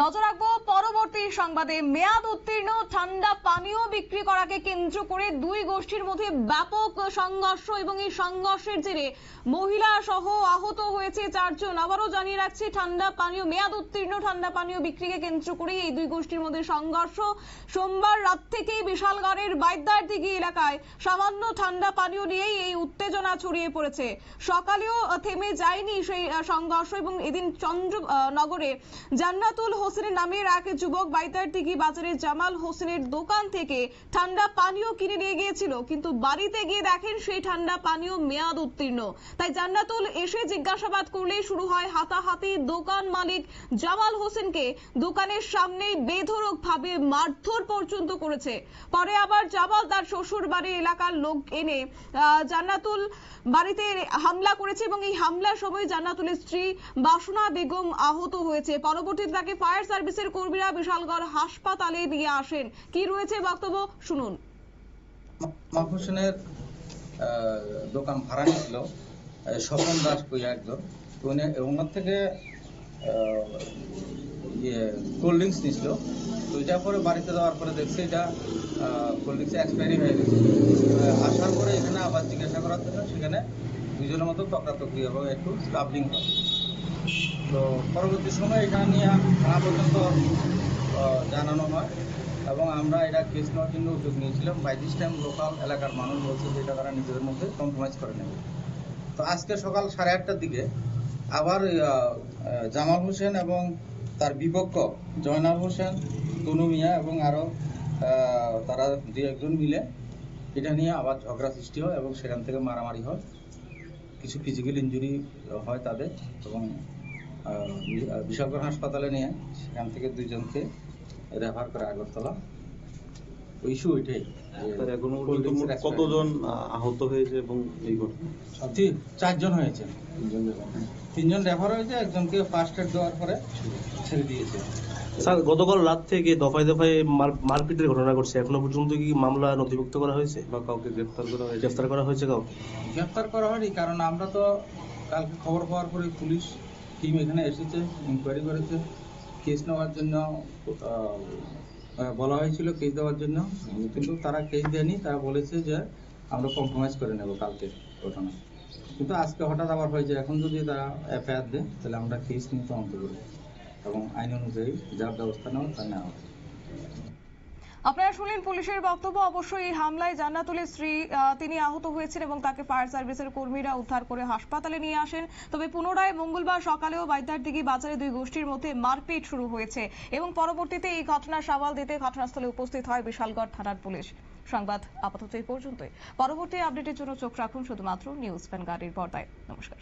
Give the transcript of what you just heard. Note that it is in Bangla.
নজর রাখব পরবর্তী সংবাদে। মেয়াদ উত্তীর্ণ, ঠান্ডা পানীয় বিক্রি করাকে কেন্দ্র করে দুই গোষ্ঠীর মধ্যে ব্যাপক সংঘর্ষ এবং এই সংঘর্ষের জেরে মহিলা সহ আহত হয়েছে চারজন। আবারও জানিয়ে রাখছি, ঠান্ডা পানীয়, মেয়াদ উত্তীর্ণ, ঠান্ডা পানীয় বিক্রিকে কেন্দ্র করে এই দুই গোষ্ঠীর মধ্যে সংঘর্ষ। সোমবার রাত থেকেই বিশালগড়ের বাইদার দিঘি এলাকায় সামান্য ঠান্ডা পানীয় নিয়েই এই উত্তেজনা ছড়িয়ে পড়েছে। সকালেও থেমে যায়নি সেই সংঘর্ষ এবং এদিন চন্দ্রনগরে জান্নাতুল হোসেনের নামের এক যুবক বাইতার দিঘি বাজারের জামাল হোসেনের দোকান থেকে ঠান্ডা পানীয় কিনে নিয়ে গিয়েছিল, কিন্তু বাড়িতে গিয়ে দেখেন সেই ঠান্ডা পানীয় মেয়াদ উত্তীর্ণ। তাই জান্নাতুল এসে জিজ্ঞাসাবাদ করলেই শুরু হয় হাতাহাতি দোকান মালিক জামাল হোসেনকে দোকানের সামনেই বেধড়ক ভাবে মারধর পর্যন্ত করেছে। পরে আবার জামাল তার শ্বশুর বাড়ির এলাকার লোক এনে জান্নাতুল বাড়িতে হামলা করেছে এবং এই হামলার সময় জান্নাতুলের স্ত্রী বাসনা বেগম আহত হয়েছে। পরবর্তীতে তাকে ফায়ার সার্ভিসের কর্মীরা বিশালগড় হাসপাতালে নিয়ে আসেন। কি রয়েছে বক্তব্য? শুনুন। আহ, দোকান ভাড়া নিয়েছিল আহ, স্বপন দাস কইয়া একজন তো উনি ওনার থেকে ইয়ে কোল্ড ড্রিঙ্কস নিয়েছিল। তো এটা পরে বাড়িতে দেওয়ার পরে দেখছি এটা কোল্ড ড্রিঙ্কস এক্সপায়ারি হয়ে গেছে। আসার পরে এখানে আবার জিজ্ঞাসা করার জন্য সেখানে দুজনের মতো তকরাতকরি এবং একটু স্কাবলিং হয় তো পরবর্তী সময় এটা নিয়ে থানা পর্যন্ত জানানো হয়। এবং আমরা এটা কেস নেওয়ার জন্য উদ্যোগ নিয়েছিলাম। বাই দিস টাইম লোকাল এলাকার মানুষ বলছে যে এটা তারা নিজেদের মধ্যে কম্প্রোমাইজ করে নেবে। তো আজকে সকাল সাড়ে আটটার দিকে আবার জামাল হোসেন এবং তার বিপক্ষ জয়নাল হোসেন, তনু মিয়া এবং আরও তারা দু একজন মিলে এটা নিয়ে আবার ঝগড়া সৃষ্টি হয় এবং সেখান থেকে মারামারি হয়। কিছু ফিজিক্যাল ইঞ্জুরি হয় তাদের এবং বিশালগড় হাসপাতালে নিয়ে সেখান থেকে দুইজনকে রেফার করে আগরতলা। ইস্যু ওইটাই। যে তার এখনও cold drinks পর্যন্ত এর expiry। কতজন আহত হয়েছে এবং এই ঘটনা? চারজন হয়েছে। তিনজন রেফার হয়েছে একজনকে ফার্স্ট এড দেওয়ার পরে ছেড়ে দিয়েছে। স্যার গতকাল রাত থেকে দফায় দফায় মার- মারপিটের ঘটনা ঘটছে। এখনও পর্যন্ত কি মামলা নথিভুক্ত করা হয়েছে? বা কাউকে গ্রেফতার করা হয়েছে? গ্রেফতার করা হয়েছে কাউ গ্রেফতার করা হয়নি কারণ আমরা তো কালকে খবর পাওয়ার পরে পুলিশ টিম এখানে এসেছে ইনকোয়ারি করেছে। কেস নেওয়ার জন্য বলা হয়েছিল কেস দেওয়ার জন্য। কিন্তু তারা কেস দেয়নি, তারা বলেছে যে আমরা কম্প্রোমাইজ করে নেব কালকে ঘটনা। কিন্তু আজকে হঠাৎ আবার হয়েছে, এখন যদি তারা এফআইআর দেয়, তাহলে আমরা কেস নিয়ে তদন্ত করব এবং আইন অনুযায়ী যা ব্যবস্থা নেওয়া, তা নেওয়া হবে। আপনারা শুনলেন পুলিশের বক্তব্য। অবশ্যই এই হামলায় জান্নাতুলের স্ত্রী তিনি আহত হয়েছেন এবং তাকে ফায়ার সার্ভিসের কর্মীরা উদ্ধার করে হাসপাতালে নিয়ে আসেন। তবে পুনরায় মঙ্গলবার সকালেও বাইদার দিঘি বাজারে দুই গোষ্ঠীর মধ্যে মারপিট শুরু হয়েছে এবং পরবর্তীতে এই ঘটনার সামাল দিতে ঘটনাস্থলে উপস্থিত হয় বিশালগড় থানার পুলিশ। সংবাদ আপাতত এই পর্যন্তই। পরবর্তী আপডেটের জন্য চোখ রাখুন শুধুমাত্র নিউজ ভ্যানগার্ডের পর্দায়। নমস্কার।